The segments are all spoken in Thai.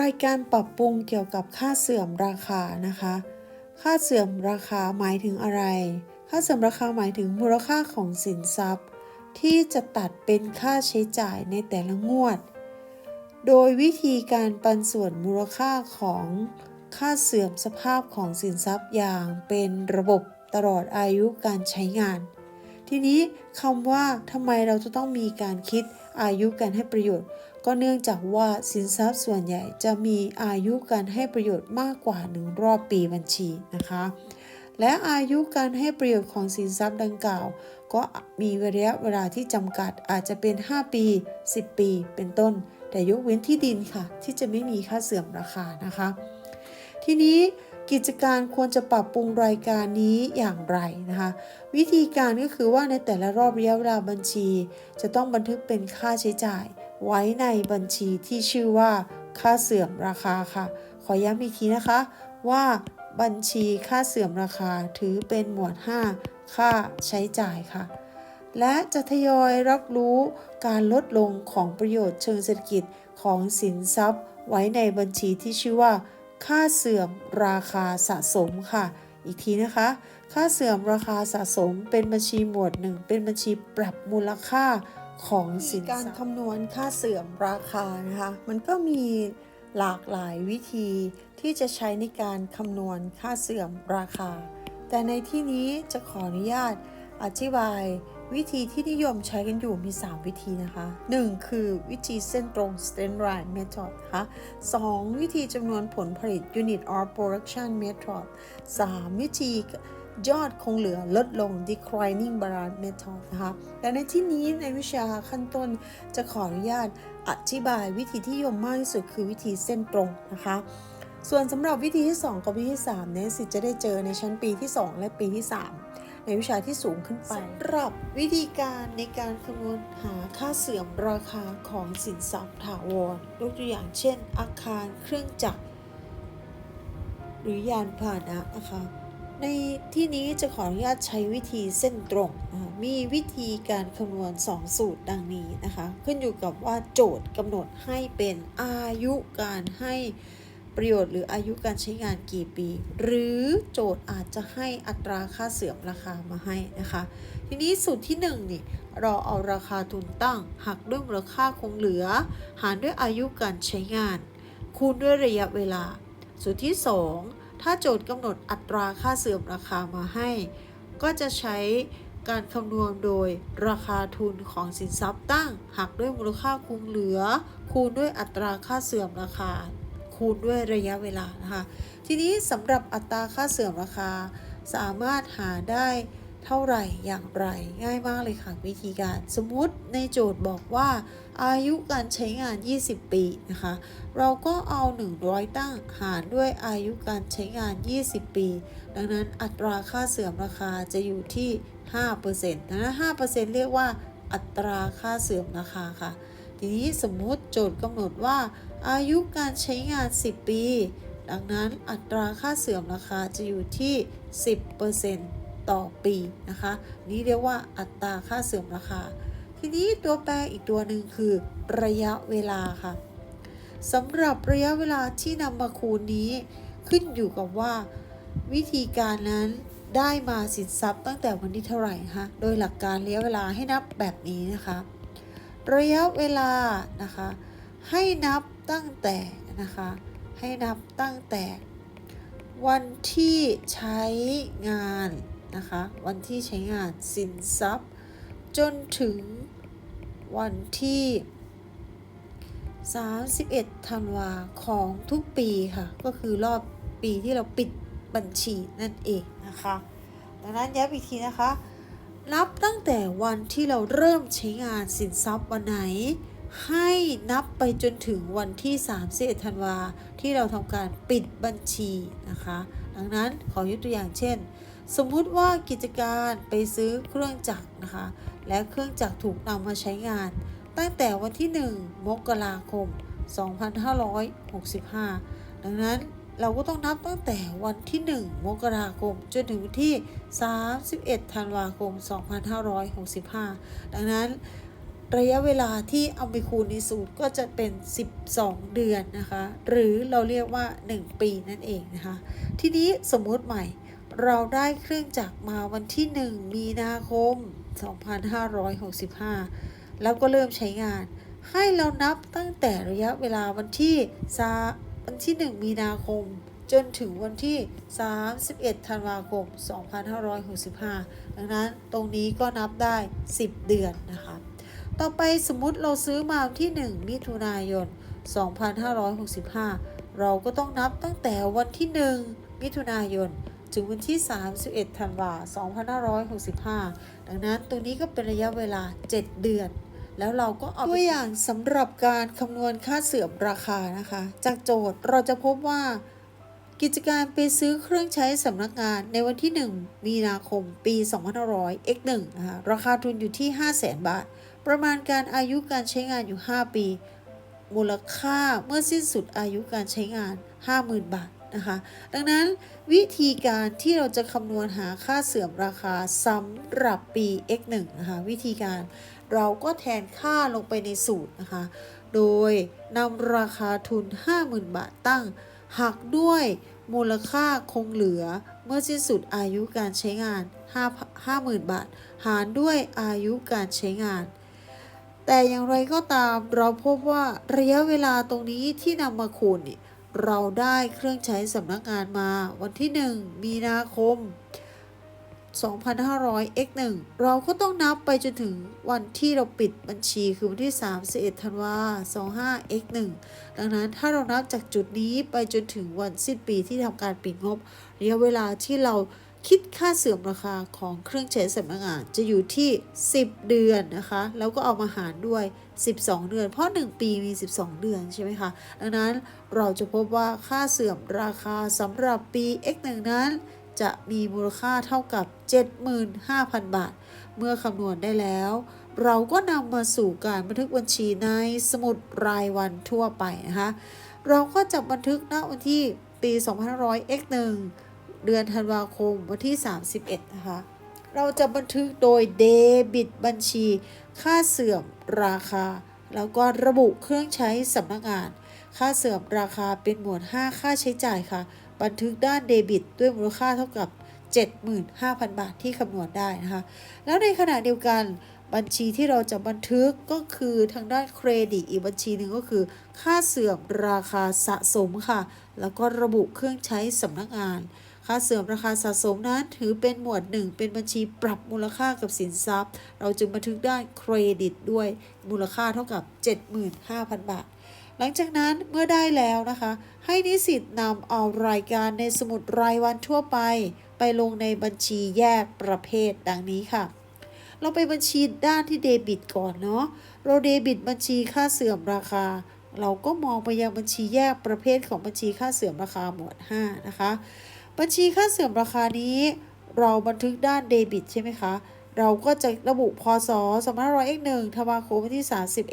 รายการปรับปรุงเกี่ยวกับค่าเสื่อมราคานะคะ ค่าเสื่อมราคาหมายถึงอะไร ค่าเสื่อมราคาหมายถึงมูลค่าของสินทรัพย์ ที่จะตัดเป็นค่าใช้จ่ายในแต่ละงวด โดยวิธีการปันส่วนมูลค่าของค่าเสื่อมสภาพของสินทรัพย์อย่างเป็นระบบตลอดอายุการใช้งาน ทีนี้คำว่าทำไมเราจะต้องมีการคิดอายุการให้ประโยชน์ ก็เนื่องจากว่าสินทรัพย์ส่วนใหญ่จะมีอายุการให้ประโยชน์มากกว่าหนึ่งรอบปีบัญชีนะคะ และอายุการให้ประโยชน์ของสินทรัพย์ดังกล่าว ก็มีระยะเวลาที่จำกัดอาจจะเป็น 5 ปี 10 ปี เป็นต้น แต่ยกเว้นที่ดินค่ะ ที่จะไม่มีค่าเสื่อมราคานะคะ ทีนี้ กิจการควรจะปรับปรุงรายการนี้อย่างไรนะคะ วิธีการก็คือว่าในแต่ละรอบระยะเวลาบัญชี จะต้องบันทึกเป็นค่าใช้จ่าย ไว้ในบัญชีที่ชื่อว่าค่าเสื่อมราคาค่ะ ขอย้ำอีกทีนะคะว่าบัญชีค่าเสื่อมราคาถือเป็นหมวด 5 ค่าใช้จ่ายค่ะ และจะทยอยรับรู้การลดลงของประโยชน์เชิงเศรษฐกิจของสินทรัพย์ ไว้ในบัญชีที่ชื่อว่า ค่าเสื่อมราคาสะสมค่ะ อีกทีนะคะ ค่าเสื่อมราคาสะสมเป็นบัญชีหมวดหนึ่งเป็นบัญชีปรับมูลค่าของสินทรัพย์การคำนวณค่าเสื่อมราคานะคะ มันก็มีหลากหลายวิธีที่จะใช้ในการคำนวณค่าเสื่อมราคา แต่ในที่นี้จะขออนุญาตอธิบาย วิธีที่นิยมใช้กันอยู่มี 3 วิธีนะคะ 1. คือวิธีเส้นตรง straight line method นะคะ 2. วิธีจำนวนผลผลิต unit of production method 3. วิธียอดคงเหลือลดลง declining balance method นะคะแต่ในที่นี้ในวิชาขั้นต้นจะขออนุญาตอธิบายวิธีที่นิยมมากที่สุดคือวิธีเส้นตรงนะคะส่วนสำหรับวิธีที่ 2 กับวิธีที่3เนี่ยสิจะได้เจอในชั้นปีที่ 2 และปีที่ 3 ในวิชาที่สูงขึ้นไปสำหรับวิธีการในการคำนวณหาค่าเสื่อมราคาของสินทรัพย์ถาวรยกตัวอย่างเช่น อาคารเครื่องจักร หรือยานพาหนะนะคะในที่นี้จะขออนุญาตใช้วิธีเส้นตรงนะคะมีวิธีการคำนวณ 2 สูตรดังนี้นะคะ ขึ้นอยู่กับว่าโจทย์กำหนดให้เป็นอายุการให้ ประโยชน์หรืออายุการใช้งานกี่ปี หรือโจทย์อาจจะให้อัตราค่าเสื่อมราคามาให้นะคะ ทีนี้สูตรที่ 1 นี่ เราเอาราคาทุนตั้ง หักด้วยมูลค่าคงเหลือ หารด้วยอายุการใช้งาน คูณด้วยระยะเวลา สูตรที่ 2 ถ้าโจทย์กำหนดอัตราค่าเสื่อมราคามาให้ ก็จะใช้การคำนวณโดยราคาทุนของสินทรัพย์ตั้ง หักด้วยมูลค่าคงเหลือ คูณด้วยอัตราค่าเสื่อมราคา คูณด้วยระยะเวลานะคะทีนี้สำหรับอัตราค่าเสื่อมราคา สามารถหาได้เท่าไหร่อย่างไรง่ายมากเลยค่ะวิธีการสมมุติในโจทย์บอกว่าอายุการใช้งาน 20 ปีนะคะเราก็เอา 100 ตั้งหารด้วยอายุการใช้งาน 20 ปี ดังนั้นอัตราค่าเสื่อมราคาจะอยู่ที่ 5%นั้น5%เรียกว่าอัตราค่าเสื่อมราคาค่ะ ทีนี้สมมุติโจทย์กำหนดว่า อายุการใช้งาน 10 ปี ดังนั้นอัตราค่าเสื่อมราคาจะอยู่ที่ 10%ต่อปีนะคะ นี่เรียกว่าอัตราค่าเสื่อมราคา ทีนี้ตัวแปรอีกตัวหนึ่งคือ ระยะเวลาค่ะสำหรับระยะเวลาที่นำมาคูณนี้ ขึ้นอยู่กับว่า วิธีการนั้นได้มาสินทรัพย์ตั้งแต่วันที่เท่าไหร่คะโดยหลักการระยะเวลาให้นับแบบนี้นะคะ ระยะเวลานะคะ ให้นับ ตั้งแต่นะคะ ให้นับตั้งแต่ วันที่ใช้งานนะคะ วันที่ใช้งานสินทรัพย์ จนถึงวันที่ 31ธันวาของทุกปีค่ะ ก็คือรอบปีที่เราปิดบัญชีนั่นเองนะคะดังนั้นย้ำอีกทีนะคะ นับตั้งแต่วันที่เราเริ่มใช้งานสินทรัพย์วันไหน ให้นับไปจนถึงวันที่31ธันวาที่เราทำการปิดบัญชีนะคะ ดังนั้นขอยกตัวอย่างเช่น สมมุติว่ากิจการไปซื้อเครื่องจักรนะคะ และเครื่องจักรถูกนำมาใช้งาน ตั้งแต่วันที่ 1 มกราคม 2565 ดังนั้นเราก็ต้องนับตั้งแต่วันที่ 1 มกราคม จนถึงวันที่ 31 ธันวาคม 2565 ดังนั้น ระยะเวลาที่เอาไปคูณในสูตรก็จะเป็น 12 เดือนนะคะ หรือเราเรียกว่า 1 ปีนั่นเองนะคะ ทีนี้สมมุติใหม่ เราได้เครื่องจักรมาวันที่ 1 มีนาคม 2565 แล้วก็เริ่มใช้งาน ให้เรานับตั้งแต่ระยะเวลาวันที่ซาวันที่ 1 มีนาคม จนถึงวันที่ 31 ธันวาคม 2565 ดังนั้นตรงนี้ก็นับได้ 10 เดือนนะคะ ต่อไปสมมติเราซื้อมาวันที่ 1 มิถุนายน 2565 เราก็ต้องนับตั้งแต่วันที่ 1 มิถุนายน ถึงวันที่ 31 ธันวาคม2565 ดังนั้นตรงนี้ก็เป็นระยะเวลา 7 เดือน แล้วเราก็เอาตัวอย่างสำหรับการคำนวณค่าเสื่อมราคานะคะ จากโจทย์เราจะพบว่ากิจการไปซื้อเครื่องใช้สำนักงานในวันที่ 1 มีนาคมปี2500 x 1 นะคะราคาทุนอยู่ที่ 500,000 บาท ประมาณการอายุการใช้งานอยู่ 5 ปี มูลค่าเมื่อสิ้นสุดอายุการใช้งาน 50,000 บาทนะคะ ดังนั้นวิธีการที่เราจะคำนวณหาค่าเสื่อมราคาสำหรับปี x 1 นะคะวิธีการเราก็แทนค่าลงไปในสูตรนะคะ โดยนำราคาทุน 50,000 บาทตั้ง หักด้วยมูลค่าคงเหลือเมื่อสิ้นสุดอายุการใช้งาน 5 50,000 บาท หารด้วยอายุการใช้งาน แต่อย่างไรก็ตามเราพบว่าระยะเวลาตรงนี้ที่นำมาคูณเนี่ยเราได้เครื่องใช้สำนักงานมาวันที่ 1 มีนาคม 2,500 x 1เราก็ต้องนับไปจนถึงวันที่เราปิดบัญชีคือวันที่ 31ธันวา25 x 1ดังนั้นถ้าเรานับจากจุดนี้ไปจนถึงวันสิ้นปีที่ทำการปิดงบระยะเวลาที่เรา คิดค่าเสื่อมราคาของเครื่องใช้สำนักงานจะอยู่ที่ 10 เดือนนะคะ แล้วก็เอามาหารด้วย 12 เดือน เพราะ 1 ปีมี 12 เดือนใช่ไหมคะ ดังนั้นเราจะพบว่าค่าเสื่อมราคาสำหรับปี x 1 นั้นจะมีมูลค่าเท่ากับ 75,000 บาท เมื่อคำนวณได้แล้ว เราก็นำมาสู่การบันทึกบัญชีในสมุดรายวันทั่วไปนะคะ เราก็จะบันทึกณวันที่ปี 2500 x 1 เดือนธันวาคมวันที่ 31 นะคะ เราจะบันทึกโดยเดบิตบัญชี ค่าเสื่อมราคา แล้วก็ระบุเครื่องใช้สำนักงาน ค่าเสื่อมราคาเป็นหมวด 5 ค่าใช้จ่ายค่ะ บันทึกด้านเดบิต ด้วยมูลค่าเท่ากับ 75,000 บาทที่คำนวณได้นะคะ แล้วในขณะเดียวกันบัญชีที่เราจะบันทึกก็คือทางด้านเครดิตอีกบัญชีหนึ่งก็คือ ค่าเสื่อมราคาสะสมค่ะ แล้วก็ระบุเครื่องใช้สำนักงาน ค่าเสื่อมราคาสะสมนั้นถือเป็นหมวด1เป็นบัญชีปรับมูลค่ากับสินทรัพย์ เราจึงบันทึกได้เครดิตด้วยมูลค่าเท่ากับ 75,000 บาท หลังจากนั้นเมื่อได้แล้วนะคะ ให้นิสิตนำเอารายการในสมุดรายวันทั่วไป ไปลงในบัญชีแยกประเภทดังนี้ค่ะเราไปบัญชีด้านที่เดบิตก่อนเนาะ เราเดบิตบัญชีค่าเสื่อมราคา เราก็มองไปยังบัญชีแยกประเภทของบัญชีค่าเสื่อมราคาหมวด 5 นะคะ บัญชีค่าเสื่อมราคานี้ เราบันทึกด้านเดบิตใช่ไหมคะ เราก็จะระบุพศ2501ธันวาคมที่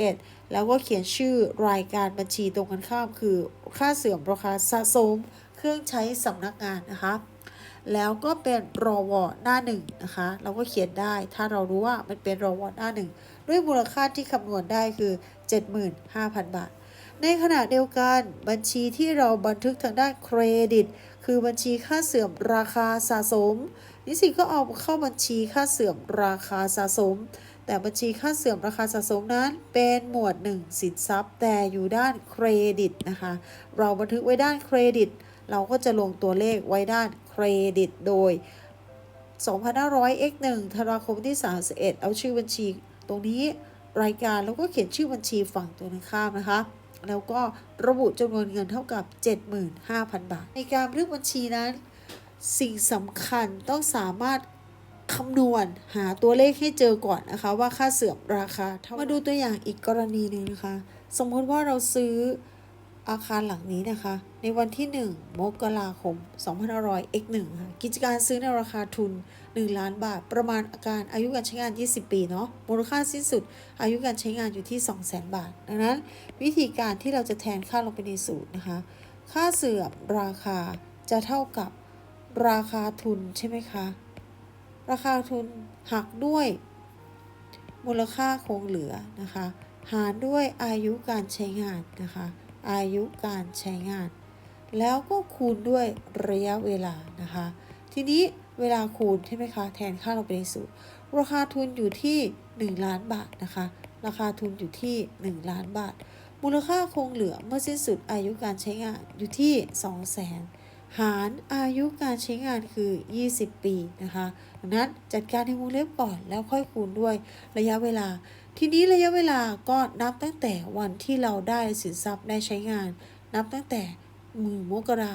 31 แล้วก็เขียนชื่อรายการบัญชีตรงกันข้าม คือค่าเสื่อมราคาสะสม เครื่องใช้สำนักงานนะคะ แล้วก็เป็นรอวอหน้าหนึ่งนะคะ เราก็เขียนได้ ถ้าเรารู้ว่ามันเป็นรอวอหน้าหนึ่งด้วยมูลค่าที่คำนวณได้คือ 75,000 บาท ในขณะเดียวกันบัญชีที่เราบันทึกทางด้านเครดิต คือบัญชีค่าเสื่อมราคาสะสม นิสิตก็เอาเข้าบัญชีค่าเสื่อมราคาสะสม แต่บัญชีค่าเสื่อมราคาสะสมนั้น เป็นหมวด 1 สินทรัพย์ แต่อยู่ด้านเครดิตนะคะ เราบันทึกไว้ด้านเครดิต เราก็จะลงตัวเลขไว้ด้านเครดิตโดย 2,500 x 1ธันวาคมที่ 31 เอาชื่อบัญชีตรงนี้รายการแล้วก็เขียนชื่อบัญชีฝั่งตัวข้ามนะคะ แล้วก็ระบุจำนวนเงินเท่ากับ 75,000 บาท ในการเลือกบัญชีนั้น สิ่งสำคัญต้องสามารถคำนวณหาตัวเลขให้เจอก่อนนะคะ ว่าค่าเสื่อมราคาเท่ามาดูตัวอย่างอีกกรณีหนึ่งนะคะ สมมติว่าเราซื้อ อาคารหลังนี้นะคะ ในวันที่ 1 มกราคม 2500 x 1 ค่ะกิจการซื้อในราคาทุน 1 ล้านบาท ประมาณอาการอายุการใช้งาน 20 ปีเนาะมูลค่าสิ้นสุด อายุการใช้งานอยู่ที่ 200,000 บาท ดังนั้น วิธีการที่เราจะแทนค่าลงไปในสูตรนะคะ ค่าเสื่อมราคาจะเท่ากับราคาทุนใช่ไหมคะ ราคาทุนหักด้วย มูลค่าคงเหลือนะคะ หารด้วยอายุการใช้งานนะคะ อายุการใช้งาน แล้วก็คูณด้วยระยะเวลานะคะ ทีนี้เวลาคูณใช่ไหมคะ แทนค่าเราเป็นสูตร ราคาทุนอยู่ที่ 1 ล้านบาทนะคะ ราคาทุนอยู่ที่ 1 ล้านบาท มูลค่าคงเหลือเมื่อสิ้นสุดอายุการใช้งานอยู่ที่ 2 0 0 0 0 หารอายุการใช้งานคือ 20 ปีนะคะดังนั้นจัดการในวงเล็บก่อนแล้วค่อยคูณด้วยระยะเวลา ทีนี้ระยะเวลาก็นับตั้งแต่วันที่เราได้สินทรัพย์ได้ใช้งาน นับตั้งแต่มือมกรา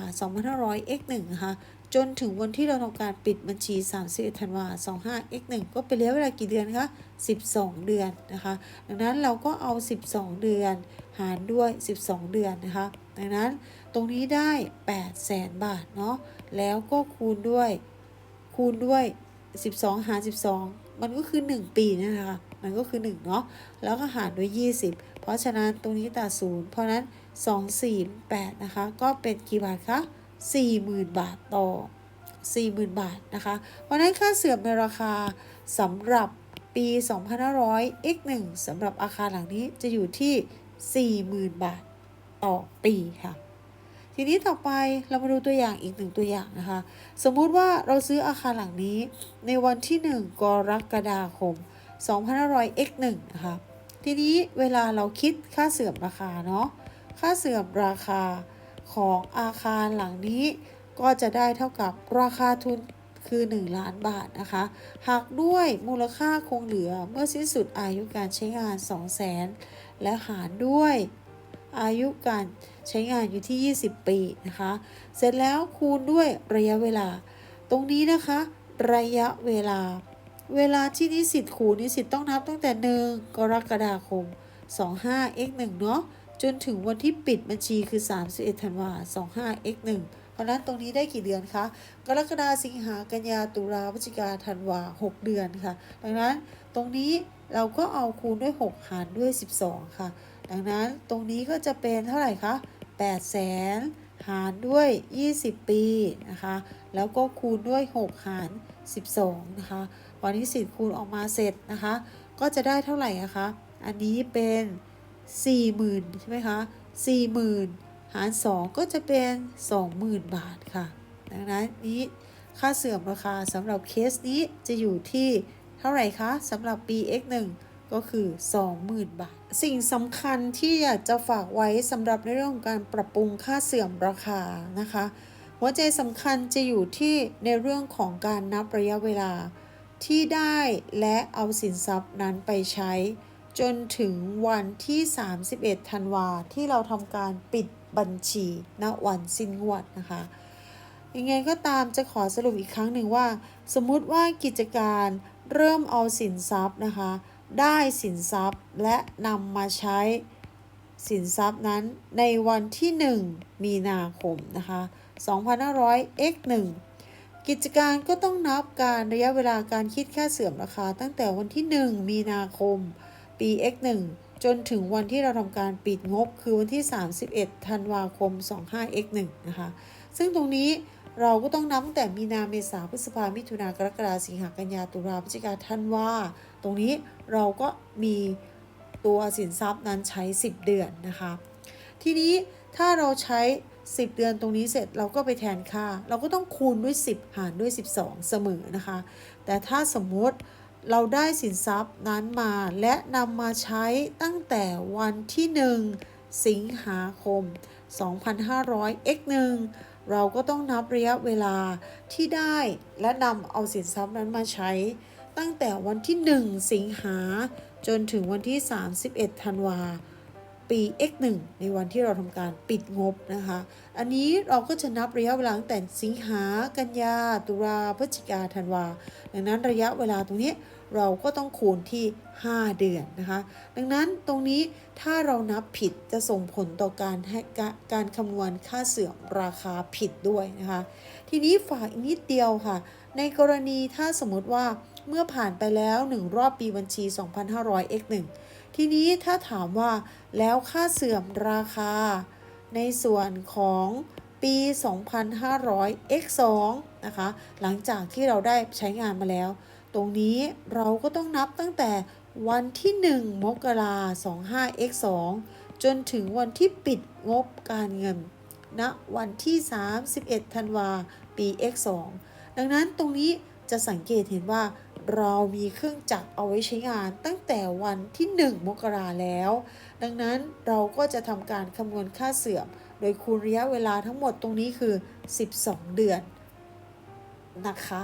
2500 x 1นะคะจนถึงวันที่เราทำการปิดบัญชี31ธันวา25 x 1ก็เป็นระยะเวลากี่เดือนคะ 12 เดือนนะคะ ดังนั้นเราก็เอา 12 เดือน หารด้วย 12 เดือนนะคะ ดังนั้น ตรงนี้ได้8แสนบาทเนาะแล้วก็คูณด้วย คูณด้วย 12 หาร 12 มันก็คือ 1 ปีนะคะมันก็คือ 1 เนาะแล้วก็หารด้วย 20 เพราะฉะนั้นตรงนี้ตัดศูนย์เพราะนั้น 2 4 8 นะคะ ก็เป็นกี่บาทคะ40,000 บาทต่อ 40,000 บาทนะคะ เพราะฉะนั้นค่าเสื่อมในราคาสำหรับปี 2500 x 1 สำหรับอาคารหลังนี้จะอยู่ที่ 40,000 บาทต่อปีค่ะ ทีนี้ต่อไปเรามาดูตัวอย่างอีกหนึ่งตัวอย่างนะคะ สมมุติว่าเราซื้ออาคารหลังนี้ ในวันที่ 1 กรกฎาคม 2500 x 1นะคะ ทีนี้เวลาเราคิดค่าเสื่อมราคาเนาะ ค่าเสื่อมราคาของอาคารหลังนี้ ก็จะได้เท่ากับราคาทุนคือ 1 ล้านบาทนะคะหากด้วยมูลค่าคงเหลือเมื่อสิ้นสุดอายุการใช้งาน 2 0 0 0 0 0และหารด้วย อายุการใช้งานอยู่ที่ 20 ปีนะคะ เสร็จแล้วคูณด้วยระยะเวลา ตรงนี้นะคะ ระยะเวลา เวลาที่นิสิตคูนิสิตต้องนับตั้งแต่ 1 กรกฎาคม 25 x 1 เนาะจนถึงวันที่ปิดบัญชีคือ 31ธันวา 25 x 1 เพราะนั้นตรงนี้ได้กี่เดือนคะ กรกฎาสิงหากันยาตุลาพฤศจิกาธันวา 6 เดือนค่ะ ดังนั้นตรงนี้เราก็เอาคูณด้วย 6 หารด้วย 12 ค่ะ ดังนั้นตรงนี้ก็จะเป็นเท่าไหร่คะ8แสนหารด้วย 20 ปีนะคะ แล้วก็คูณด้วย 6 หาร 12 นะคะวันนี้สิทธิ์คูณออกมาเสร็จนะคะ ก็จะได้เท่าไหร่อะคะ อันนี้เป็น 40,000 ใช่ไหมคะ 40,000 หาร 2 ก็จะเป็น 20,000 บาทค่ะ ดังนั้นนี้ค่าเสื่อมราคาสำหรับเคสนี้จะอยู่ที่เท่าไหร่คะสำหรับปี x1 ก็คือ 20,000 บาท สิ่งสำคัญที่อยากจะฝากไว้สำหรับในเรื่องของการปรับปรุงค่าเสื่อมราคานะคะหัวใจสำคัญจะอยู่ที่ในเรื่องของการนับระยะเวลาที่ได้และเอาสินทรัพย์นั้นไปใช้ จนถึงวันที่ 31 ธันวาที่เราทำการปิดบัญชีณวันสิ้นงวดนะคะยังไงก็ตามจะขอสรุปอีกครั้งหนึ่งว่า สมมุติว่ากิจการเริ่มเอาสินทรัพย์นะคะ ได้สินทรัพย์และนำมาใช้สินทรัพย์นั้นในวันที่ 1 มีนาคมนะคะ2500 x 1กิจการก็ต้องนับการระยะเวลาการคิดค่าเสื่อมราคา ตั้งแต่วันที่ 1 มีนาคม ปี x 1จนถึงวันที่เราทำการปิดงบคือวันที่ 31 ธันวาคม 25 x 1นะคะ ซึ่งตรงนี้เราก็ต้องนับตั้งแต่มีนาเมษาพฤษภามิถุนากรกฎาสิงหากันยาตุลาพฤศจิกาธันวา ตรงนี้เราก็มีตัวสินทรัพย์นั้นใช้ 10 เดือนนะคะ ทีนี้ถ้าเราใช้ 10 เดือนตรงนี้เสร็จเราก็ไปแทนค่า เราก็ต้องคูณด้วย 10 หารด้วย 12 เสมอนะคะ แต่ถ้าสมมติเราได้สินทรัพย์นั้นมาและนำมาใช้ตั้งแต่วันที่ 1 สิงหาคม 2500 x 1เราก็ต้องนับระยะเวลาที่ได้และนำเอาสินทรัพย์นั้นมาใช้ ตั้งแต่วันที่ 1 สิงหาจนถึงวันที่ 31 ธันวา ปี x 1 ในวันที่เราทำการปิดงบนะคะ อันนี้เราก็จะนับระยะเวลาตั้งแต่สิงหา กันยา ตุลา พฤศจิกา ธันวา ดังนั้นระยะเวลาตรงนี้เราก็ต้องคูณที่ 5 เดือนนะคะ ดังนั้นตรงนี้ถ้าเรานับผิดจะส่งผลต่อการให้กะการคำนวณค่าเสื่อมราคาผิดด้วยนะคะ ทีนี้ฝากอีกนิดเดียวค่ะ ในกรณีถ้าสมมติว่า เมื่อผ่านไปแล้ว 1 รอบปีบัญชี 2,500 x 1 ทีนี้ถ้าถามว่าแล้วค่าเสื่อมราคา ในส่วนของปี 2,500 x 2 นะคะ หลังจากที่เราได้ใช้งานมาแล้ว ตรงนี้เราก็ต้องนับตั้งแต่วันที่ 1 มกรา25 x 2 จนถึงวันที่ปิดงบการเงินณวันที่ 31 ธันวาปี x 2 ดังนั้นตรงนี้จะสังเกตเห็นว่า เรามีเครื่องจักรเอาไว้ใช้งานตั้งแต่วันที่ 1 มกราแล้ว ดังนั้นเราก็จะทำการคำนวณค่าเสื่อม โดยคูณระยะเวลาทั้งหมดตรงนี้คือ 12 เดือนนะคะ